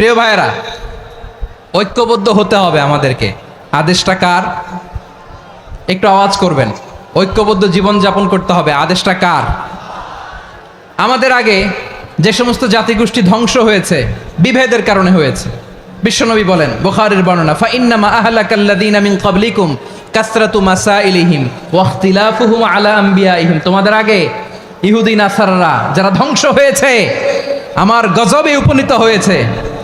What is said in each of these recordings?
প্রিয় ভাইয়েরা, ঐক্যবদ্ধ হতে হবে আমাদেরকে। আদেশটা কার? একটু আওয়াজ করবেন। ঐক্যবদ্ধ জীবন যাপন করতে হবে। আদেশটা কার? আমাদের আগে যে সমস্ত জাতিগোষ্ঠী ধ্বংস হয়েছে, বিভেদের কারণে হয়েছে, বিশ্বনবী বলেন, বুখারীর বর্ণনা ফা ইন্নামা আহলাকাল্লাযীনা মিন ক্বাবলিকুম কাসরাতু মাসাইলিহিম ওয়া ইখতিলাফুহুম আলা আম্বিয়াইহিম। তোমাদের আগে ইহুদি, নাসারারা যারা ধ্বংস হয়েছে, আমার গজবে উপনীত হয়েছে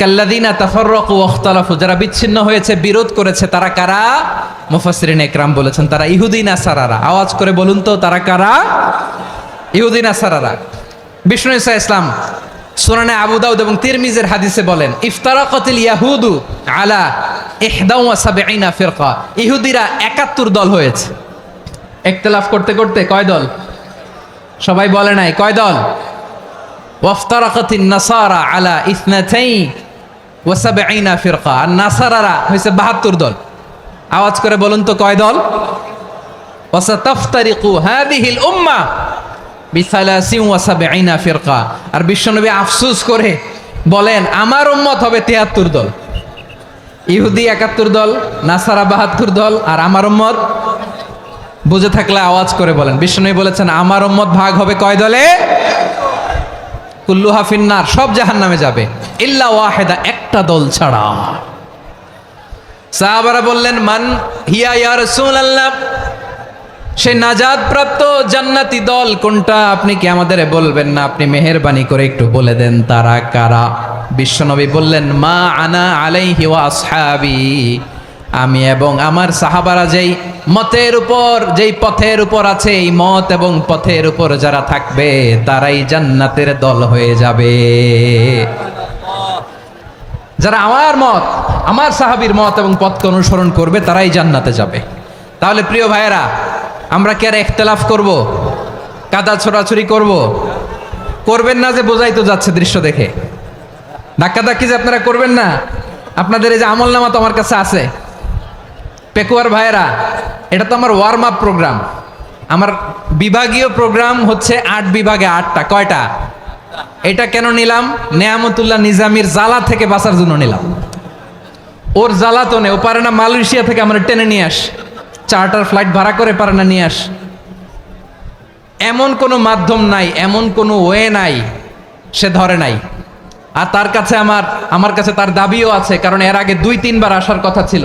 কাল্লাদিনা তাফাররাকু ওয়াখতালাফু যারা বিচ্ছিন্ন হয়েছে, বিরোধ করেছে, তারা কারা? মুফাসসিরিন একরাম বলেছেন, তারা ইহুদি নাসারারা আওয়াজ করে বলুন তো, তারা কারা? ইহুদি নাসারারা বিষ্ণু ইসা ইসলাম সুনানে আবু দাউদ এবং তিরমিজের হাদিসে বলেন, ইফতারাকাতিল ইয়াহুদু আলা ইহদাউ সাবঈনা ফিরকা। ইহুদিরা 71 দল হয়েছে। ইখতিলাফ করতে করতে কয় দল? সবাই বলে নাই, কয় দল? ওয়াফতারাকাতিন নাসারা আলা ইসনাতাই ওয়া সাবঈনা ফিরকা, আর নাসারারা হয়েছে 72 দল। আওয়াজ করে বলুন তো কয় দল? ওয়াসাতাফতারিকু হাদিহিল উম্মাহ বিসালাসিন ওয়া সাবঈনা ফিরকা। আর বিশ্বনবী আফসোস করে বলেন, আমার উম্মত হবে 73 দল। ইহুদি 71 দল, নাসারা 72 দল, আর আমার উম্মত? বুঝে থাকলে আওয়াজ করে বলেন। বিশ্বনবী বলেছেন, আমার উম্মত ভাগ হবে কয় দলে? কুল্লু হাফিন্নার সব জাহান নামে যাবে। ইল্লা ওয়াহেদা, একটা দল ছাড়া। সাহাবারা বললেন, মান হিয়া ইয়া রাসূলুল্লাহ? সে নাজাদ প্রাপ্ত জান্নাতি দল কোনটা? আপনি কি আমাদের বলবেন না? আপনি মেহেরবানি করে একটু বলে দেন, তারা কারা? বিশ্বনবী বললেন, মা আনা আলাইহি ওয়া আসহাবি। আমি এবং আমার সাহাবারা যেই মতের উপর, যেই পথের উপর আছে, এই মত এবং পথের উপর যারা থাকবে, তারাই জান্নাতের দল হয়ে যাবে। যারা আমার মত, আমার সাহাবীর মত এবং পথকে অনুসরণ করবে, তারাই জান্নাতে যাবে। তাহলে প্রিয় ভাইয়েরা, আমরা কি আর একতলাফ করব? কাদা ছোড়াছুরি করব? করবেন না যে বোঝাই তো যাচ্ছে দৃশ্য দেখে। ধাক্কা ধাক্কি যে আপনারা করবেন না। আপনাদের এই যে আমল নামা তো আমার কাছে আছে। পেকুয়ার ভাইয়েরা, এটা তো আমার ওয়ার্ম আপ প্রোগ্রাম আমার বিভাগীয় প্রোগ্রাম হচ্ছে আট বিভাগে আটটা, কয়টা? এটা কেন নিলাম? নেয়ামতুল্লাহ নিজামির জ্বালা থেকে বাঁচার জন্য নিলাম। ওর জ্বালাতনে ও পারে না মালয়েশিয়া থেকে আমরা টেনে নিয়ে আস। চার্টার ফ্লাইট ভাড়া করে পারে না নিয়ে আস। এমন কোনো মাধ্যম নাই, এমন কোনো ওয়ে নাই, সে ধরে নাই। আর তার কাছে আমার আমার কাছে তার দাবিও আছে, কারণ এর আগে দুই, তিনবার আসার কথা ছিল।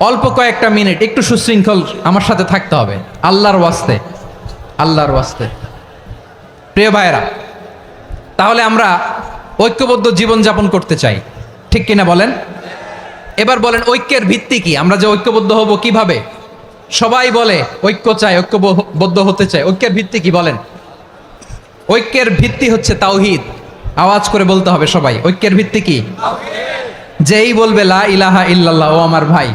অল্প কয়েকটা মিনিট, একটু সুশৃঙ্খল আমার সাথে থাকতে হবে। আল্লাহর ওয়াস্তে আল্লাহর ওয়াস্তে। প্রিয় ভাইরা তাহলে আমরা ঐক্যবদ্ধ জীবনযাপন করতে চাই। ঠিক কিনা বলেন? এবার বলেন, ঐক্যের ভিত্তি কি? আমরা যে ঐক্যবদ্ধ হব কীভাবে? সবাই বলে, ঐক্য চাই, ঐক্যবদ্ধ হতে চাই। ঐক্যের ভিত্তি কি বলেন? ঐক্যের ভিত্তি হচ্ছে তাওহিদ। আওয়াজ করে বলতে হবে সবাই, ঐক্যের ভিত্তি কি? যেই বলবে, লা ইলাহা ইল্লাল্লাহ, ও আমার ভাই।